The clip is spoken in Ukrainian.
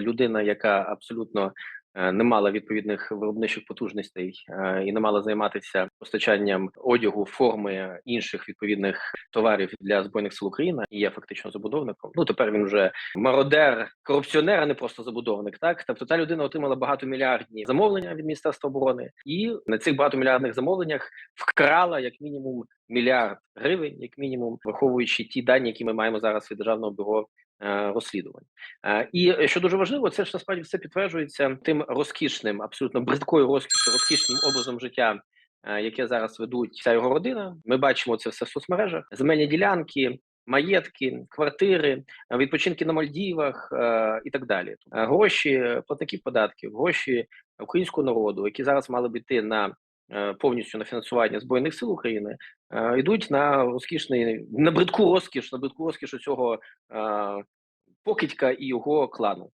людина, яка абсолютно е, не мала відповідних виробничих потужностей е, і не мала займатися постачанням одягу, форми інших відповідних товарів для збройних сил України і є фактично забудовником. Ну тепер він вже мародер, корупціонер, а не просто забудовник. Так тобто та людина отримала багатомільярдні замовлення від міністерства оборони, і на цих багатомільярдних замовленнях вкрала як мінімум мільярд гривень, як мінімум, враховуючи ті дані, які ми маємо зараз від державного бюро е, розслідувань. Е, І що дуже важливо, це ж насправді все підтверджується тим розкішним, абсолютно бридкою розкішю, розкішним образом життя, е, яке зараз ведуть ця його родина. Ми бачимо це все в соцмережах, земельні ділянки. Маєтки, квартири, е, відпочинки на Мальдівах е, і так далі. Е, Гроші платників податків, гроші українського народу, які зараз мали б йти на е, повністю на фінансування збройних сил України, е, йдуть на розкішний на бридку розкіш, на бридку розкіш цього е, покидька і його клану.